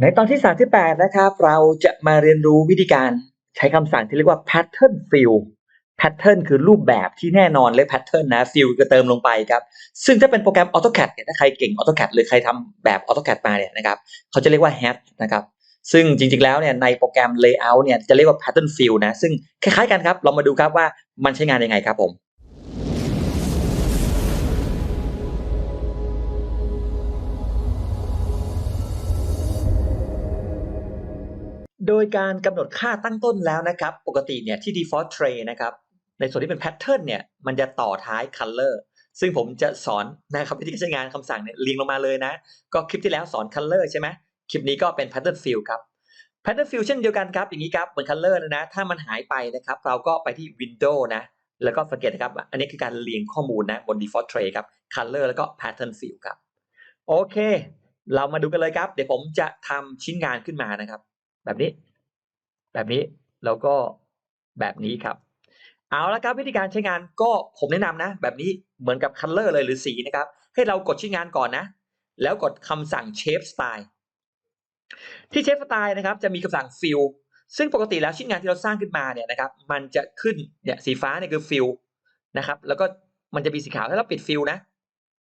ในตอนที่ 38 นะครับ เราจะมาเรียนรู้วิธีการใช้คำสั่งที่เรียกว่า pattern fill pattern คือรูปแบบที่แน่นอนเลย pattern นะ fill ก็เติมลงไปครับ ซึ่งถ้าเป็นโปรแกรม AutoCAD เนี่ยถ้าใครเก่ง AutoCAD หรือใครทำแบบ AutoCAD มาเนี่ยนะครับเขาจะเรียกว่า hat นะครับ ซึ่งจริงๆ แล้วเนี่ยในโปรแกรม layout เนี่ยจะเรียกว่า pattern fill นะ ซึ่งคล้ายๆกันครับ เรามาดูครับว่ามันใช้งานยังไงครับผม โดยการกำหนดค่าตั้งต้นแล้วนะครับ ปกติเนี่ยที่ default tray นะครับ ในส่วนที่เป็น pattern เนี่ย มันจะต่อท้าย color ซึ่งผมจะสอนนะครับวิธีการใช้งานคำสั่งเนี่ยเรียงลงมาเลยนะ ก็คลิปที่แล้วสอน color ใช่ไหมคลิปนี้ก็เป็น pattern fill ครับ pattern fill เช่นเดียวกันครับ อย่างนี้ครับ เหมือน color นะ ถ้ามันหายไปนะครับ เราก็ไปที่ window นะ แล้วก็สังเกตนะครับ อันนี้คือการเรียงข้อมูลนะบน default tray ครับ color แล้วก็ pattern fill ครับ โอเค เรามาดูกันเลยครับ เดี๋ยวผมจะทำชิ้นงานขึ้นมานะครับ แบบนี้ แบบนี้แล้วก็แบบนี้ครับ เอาละครับวิธีการใช้งานก็ผมแนะนำนะ แบบนี้เหมือนกับ color เลยหรือสีนะครับ ให้เรากดชิ้นงานก่อนนะ แล้วกดคำสั่ง shape style ที่ shape style นะครับจะมีคำสั่ง fill ซึ่งปกติแล้วชิ้นงานที่เราสร้างขึ้นมาเนี่ยนะครับ มันจะขึ้นเนี่ยสีฟ้าเนี่ยคือ fill นะครับ แล้วก็มันจะมีสีขาวถ้าเราปิด fill นะ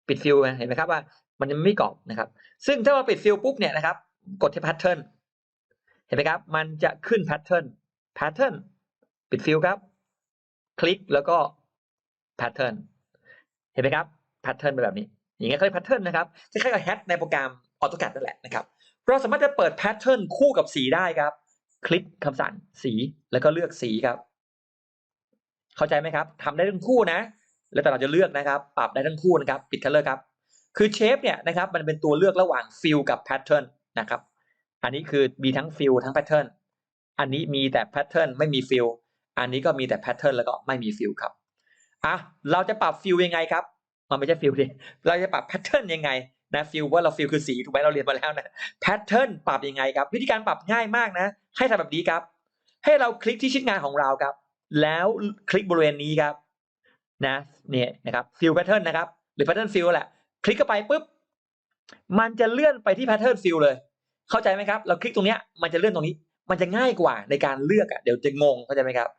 ปิด fill เห็นไหมครับว่ามันยังไม่กรอบนะครับ ซึ่งถ้าเราปิด fill ปุ๊บเนี่ยนะครับ กดที่ pattern เห็นไหมครับ มันจะขึ้น pattern pattern ปิดฟิลครับ คลิกแล้วก็ pattern เห็นไหมครับ pattern เป็นแบบนี้ อย่างเงี้ยเขาเรียก pattern นะครับคล้ายๆกับ hat ในโปรแกรม AutoCAD นั่นแหละนะครับเราสามารถจะเปิด pattern คู่กับสีได้ครับ คลิกคำสั่งสีแล้วก็เลือกสีครับ เข้าใจไหมครับทำได้ทั้งคู่นะ แล้วแต่เราจะเลือกนะครับ ปรับได้ทั้งคู่นะครับ ปิด color ครับ คือ shape เนี่ยนะครับ มันเป็นตัวเลือกระหว่าง fill กับ pattern นะครับ อันนี้คือมีทั้ง fill ทั้ง pattern อันนี้มีแต่ pattern ไม่มี fill อันนี้ก็มีแต่ pattern แล้วก็ไม่มี fill ครับอะเราจะปรับ fill ยังไงครับ มันไม่ใช่ fill ดิเราจะปรับ pattern ยังไงนะ fill ว่าเรา fill คือสีถูกไหมเราเรียนมาแล้วนะ pattern ปรับยังไงครับ วิธีการปรับง่ายมากนะ ให้ทำแบบนี้ครับ ให้เราคลิกที่ชิ้นงานของเราครับ แล้วคลิกบริเวณนี้ครับ นะเนี่ยนะครับ fill pattern นนะครับ หรือ pattern fill แหละ คลิกเข้าไปปุ๊บมันจะเลื่อนไปที่ pattern fill เลย เข้าใจไหมครับ เราคลิกตรงเนี้ยมันจะเลื่อนตรงนี้ มันจะง่ายกว่าในการเลือกอะเดี๋ยวจะงงเข้าใจไหมครับ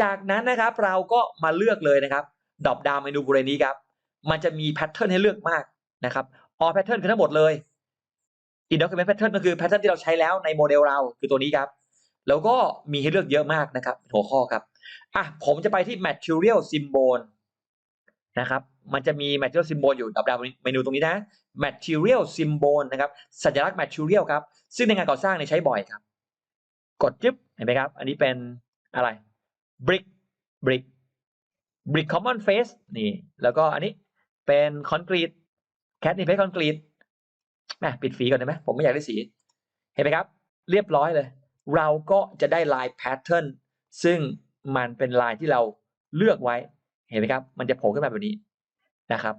จากนั้นนะครับเราก็มาเลือกเลยนะครับดรอปดาวเมนูบริเวณนี้ครับมันจะมีแพทเทิร์นให้เลือกมากนะครับ all pattern คือทั้งหมดเลย in document pattern ก็คือแพทเทิร์นที่เราใช้แล้วในโมเดลเราคือตัวนี้ครับ แล้วก็มีให้เลือกเยอะมากนะครับ หัวข้อครับอะผมจะไปที่ material symbol นะครับ มันจะมี material symbol อยู่ดับดาวเมนูตรงนี้นะ material symbol นะครับ สัญลักษณ์ material ครับ ซึ่งในงานก่อสร้างเนี่ยใช้บ่อยครับ กดจึ๊บเห็นไหมครับ อันนี้เป็นอะไร brick brick brick common face นี่ แล้วก็อันนี้เป็น concrete cat นี่เป็น concrete แหมปิดสีก่อนได้ไหมผมไม่อยากได้สี เห็นไหมครับ เรียบร้อยเลย เราก็จะได้ลาย pattern ซึ่งมันเป็นลายที่เราเลือกไว้ เห็นไหมครับ มันจะโผล่ขึ้นมาแบบนี้นะครับ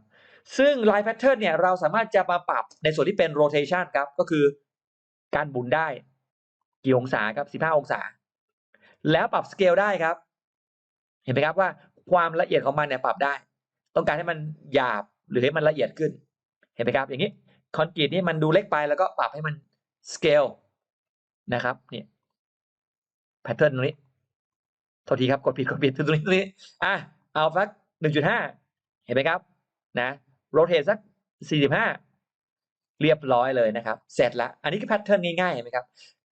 ซึ่งลาย pattern เนี่ยเราสามารถจะมาปรับในส่วนที่เป็น rotation ครับ ก็คือการบุนได้ กี่องศาครับ 15 องศา แล้วปรับ scale ได้ครับ เห็นไหมครับว่าความละเอียดของมันเนี่ยปรับได้ ต้องการให้มันหยาบหรือให้มันละเอียดขึ้น เห็นไหมครับ อย่างนี้คอนกรีตนี่มันดูเล็กไปแล้วก็ปรับให้มัน scale นะครับเนี่ย pattern ตรงนี้โทษทีครับ กดผิดกดผิดตรงนี้ตรงนี้อะ เอาสัก1.5เห็นไหมครับนะ rotate สัก45เรียบร้อยเลยนะครับเสร็จล้วอันนี้คือ pattern ง่ายๆเห็นไหมครับ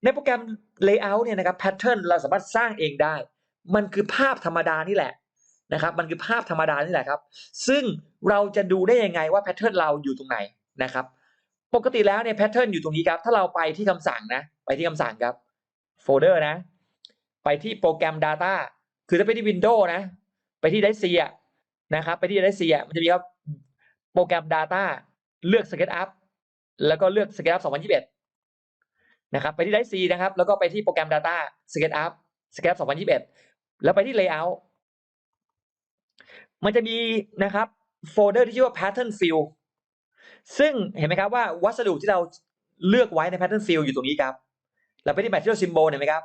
ในโปรแกรม layout เนี่ยนะครับ pattern เราสามารถสร้างเองได้ มันคือภาพธรรมดานี่แหละนะครับ มันคือภาพธรรมดานี่แหละครับ ซึ่งเราจะดูได้ยังไงว่า pattern เราอยู่ตรงไหนนะครับ ปกติแล้วเนี่ย pattern อยู่ตรงนี้ครับ ถ้าเราไปที่คำสั่งนะ ไปที่คำสั่งครับ folder นะ ไปที่โปรแกรม data คือถ้าไปที่ Windows นะ ไปที่ Dacia นะครับ ไปที่ Dacia มันจะมีครับโปรแกรม data เลือก SketchUp แล้วก็เลือก SketchUp 2021 นะครับ ไปที่ Dacia นะครับ แล้วก็ไปที่โปรแกรม data SketchUp SketchUp 2021 แล้วไปที่ layout มันจะมีนะครับโฟลเดอร์ที่ชื่อว่า pattern fill ซึ่งเห็นไหมครับว่าวัสดุที่เราเลือกไว้ใน pattern fill อยู่ตรงนี้ครับ เราไปที่ material symbol เห็นไหมครับ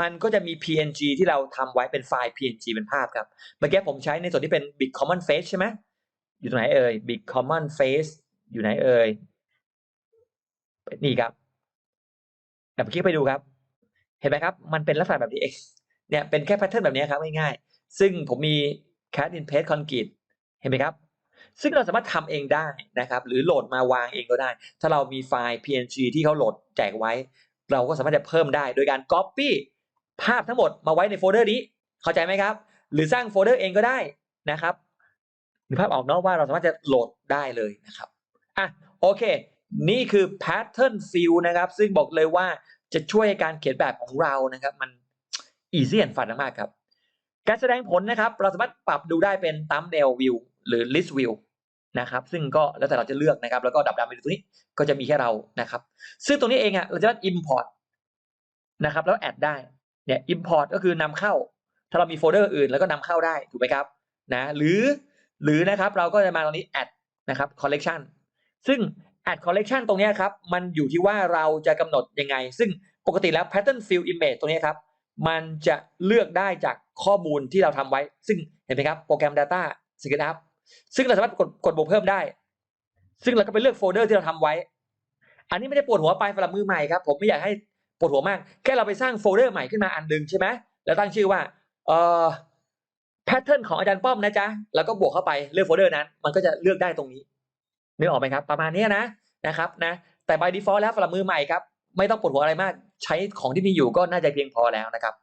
มันก็จะมี png ที่เราทำไว้เป็นไฟล์ png เป็นภาพครับ เมื่อกี้ผมใช้ในส่วนที่เป็น big common face ใช่ไหมอยู่ตรงไหนเอ่ย big common face อยู่ไหนเอ่ยนี่ครับแบบคลิกไปดูครับ เห็นไหมครับ มันเป็นลักษณะแบบนี้เองเนี่ยเป็นแค่แพทเทิร์นแบบนี้ครับง่ายๆซึ่งผมมี cat in place concrete เห็นไหมครับ ซึ่งเราสามารถทำเองได้นะครับ หรือโหลดมาวางเองก็ได้ ถ้าเรามีไฟล์ png ที่เขาโหลดแจกไว้ เราก็สามารถจะเพิ่มได้โดยการ copy ภาพทั้งหมดมาไว้ในโฟลเดอร์นี้ เข้าใจไหมครับ หรือสร้างโฟลเดอร์เองก็ได้นะครับหรือภาพออกเนอกว่าเราสามารถจะโหลดได้เลยนะครับอะโอเค นี่คือ pattern fill นะครับ ซึ่งบอกเลยว่าจะช่วยให้การเขียนแบบของเรานะครับ มัน easy and fun มากๆครับ การแสดงผลนะครับ เราสามารถปรับดูได้เป็น thumbnail view หรือ list view นะครับ ซึ่งก็แล้วแต่เราจะเลือกนะครับ แล้วก็ดับดำไปตรงนี้ก็จะมีแค่เรานะครับ ซึ่งตรงนี้เองอะเราจะสามารถ import นะครับ แล้ว add ได้ เนี่ย import ก็คือนำเข้า ถ้าเรามีโฟลเดอร์อื่นแล้วก็นำเข้าได้ถูกไหมครับนะหรือหรือนะครับเราก็จะมาตรงนี้ add นะครับ collection ซึ่ง add collection ตรงนี้ครับ มันอยู่ที่ว่าเราจะกำหนดยังไง ซึ่งปกติแล้ว pattern fill image ตรงนี้ครับ มันจะเลือกได้จากข้อมูลที่เราทำไว้ ซึ่งเห็นไหมครับโปรแกรม data SketchUp ซึ่งเราสามารถกดกดบวกเพิ่มได้ ซึ่งเราก็ไปเลือกโฟลเดอร์ที่เราทำไว้ อันนี้ไม่ได้ปวดหัวไปสำหรับมือใหม่ครับ ผมไม่อยากให้ ปวดหัวมาก แค่เราไปสร้างโฟลเดอร์ใหม่ขึ้นมาอันหนึ่งใช่ไหมแล้วตั้งชื่อว่าเอ่อแพทเทิร์นของอาจารย์ป้อมนะจ๊ะแล้วก็บวกเข้าไปเลือกโฟลเดอร์นั้น มันก็จะเลือกได้ตรงนี้นึกออกไหมครับ ประมาณนี้นะนะครับนะแต่ by default แล้วสำหรับมือใหม่ครับไม่ต้องปวดหัวอะไรมาก ใช้ของที่มีอยู่ก็น่าจะเพียงพอแล้วนะครับ